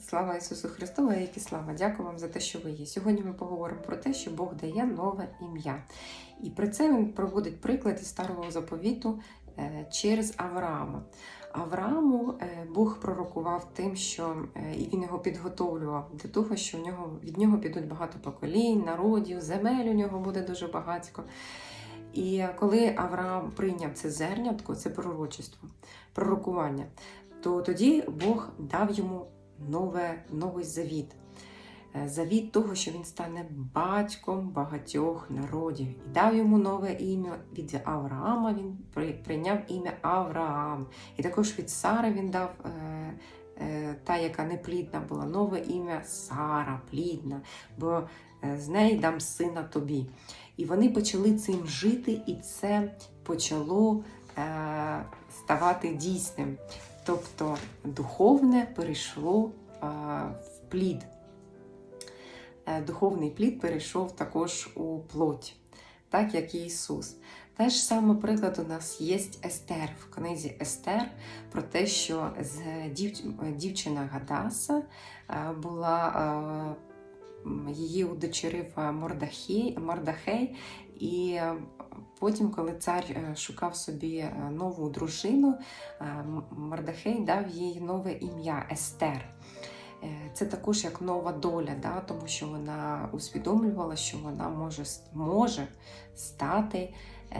Слава Ісусу Христу, як і слава! Дякую вам за те, що ви є. Сьогодні ми поговоримо про те, що Бог дає нове ім'я. І про це він проводить приклад із старого заповіту е, через Авраама. Аврааму е, Бог пророкував тим, що е, і він його підготовлював для того, що в нього, від нього підуть багато поколінь, народів, земель у нього буде дуже багатько. І коли Авраам прийняв це зернятко, це пророчество, пророкування, то тоді Бог дав йому нове, новий завіт. Е, Завіт того, що він стане батьком багатьох народів. І дав йому нове ім'я від Авраама. Він прийняв ім'я Авраам. І також від Сари він дав е, е, та, яка неплідна була, нове ім'я Сара, плідна, бо з неї дам сина тобі. І вони почали цим жити, і це почало ставати дійсним. Тобто духовне перейшло в плід. Е, Духовний плід перейшов також у плоть, так як і Ісус. Те ж саме приклад у нас є Естер в книзі Естер про те, що дівчина Гадаса е, була, е, її удочерив Мордахей, і потім, коли цар е, шукав собі е, нову дружину, е, М- Мордахей дав їй нове ім'я Естер. Це також як нова доля, да? тому що вона усвідомлювала, що вона може, може стати е,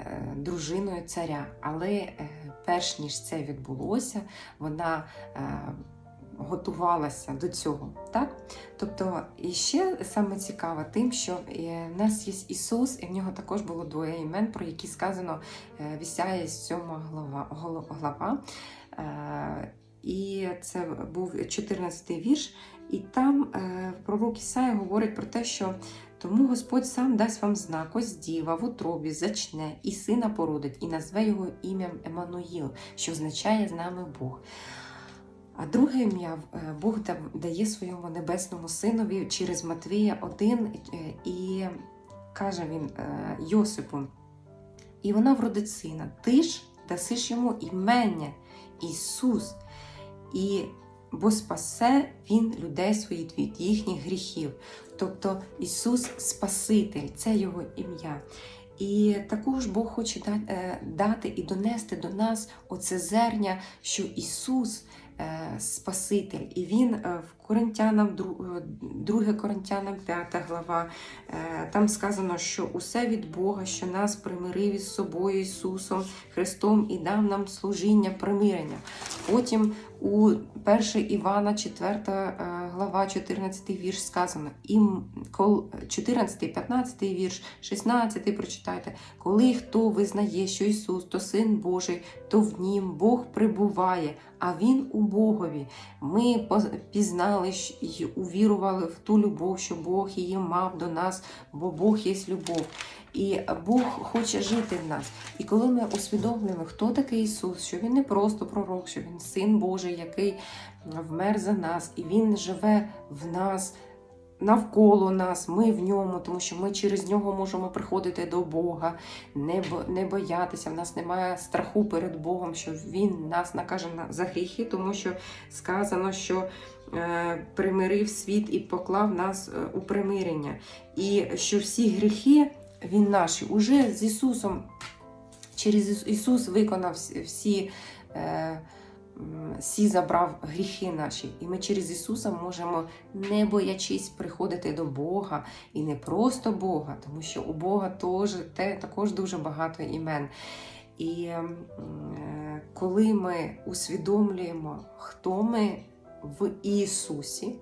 е, дружиною царя. Але е, перш ніж це відбулося, вона е, готувалася до цього. Так? Тобто, і ще саме цікаве тим, що е, в нас є Ісус, і в нього також було двоє імен, про які сказано е, в Ісаї 7 глава. глава. Е, І це був 14 вірш, і там пророк Ісая говорить про те, що тому Господь сам дасть вам знак, ось діва в утробі зачне, і сина породить, і назве його ім'ям Еммануїл, що означає з нами Бог. А друге ім'я е, Бог дає своєму небесному синові через Матвія 1, е, і каже він е, Йосипу, і вона вродить сина, ти ж дасиш йому імення Ісус, і бо спасе Він людей своїх від їхніх гріхів. Тобто Ісус Спаситель, це Його ім'я. І також Бог хоче дати і донести до нас оце зерня, що Ісус Спаситель, і Він е, в Коринтянам, е, 2 Коринтянам 5 глава, е, там сказано, що усе від Бога, що нас примирив із собою Ісусом Христом і дав нам служіння примирення. Потім у 1 Івана 4 е, глава, 14 вірш сказано, і 14, 15 вірш, 16 прочитайте. Коли хто визнає, що Ісус то Син Божий, то в нім Бог прибуває, а Він у Богові. Ми пізнали і увірували в ту любов, що Бог її мав до нас, бо Бог є любов. І Бог хоче жити в нас. І коли ми усвідомлюємо, хто такий Ісус, що Він не просто пророк, що Він син Божий, який вмер за нас, і Він живе в нас. Навколо нас, ми в ньому, тому що ми через нього можемо приходити до Бога, не, не боятися. В нас немає страху перед Богом, що Він нас накаже на- за гріхи, тому що сказано, що е, примирив світ і поклав нас е, у примирення. І що всі гріхи Він наші уже з Ісусом, через Ісус- виконав всі. Е, всі забрав гріхи наші, і ми через Ісуса можемо, не боячись приходити до Бога, і не просто Бога, тому що у Бога теж, те, також дуже багато імен. І е, коли ми усвідомлюємо, хто ми в Ісусі,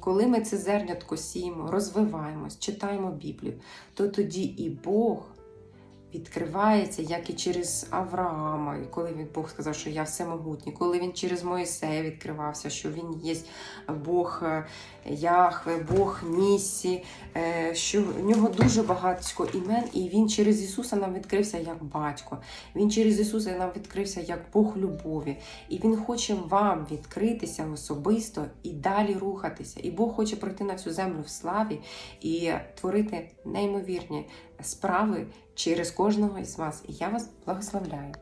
коли ми це зернятко сіємо, розвиваємось, читаємо Біблію, то тоді і Бог відкривається, як і через Авраама, і коли він Бог сказав, що я всемогутній, коли він через Моїсея відкривався, що він є Бог е, Яхве, Бог Нісі, е, що в нього дуже багато імен, і він через Ісуса нам відкрився як батько. Він через Ісуса нам відкрився як Бог любові. І Він хоче вам відкритися особисто і далі рухатися. І Бог хоче пройти на цю землю в славі і творити неймовірні справи через кожного із вас. І я вас благословляю.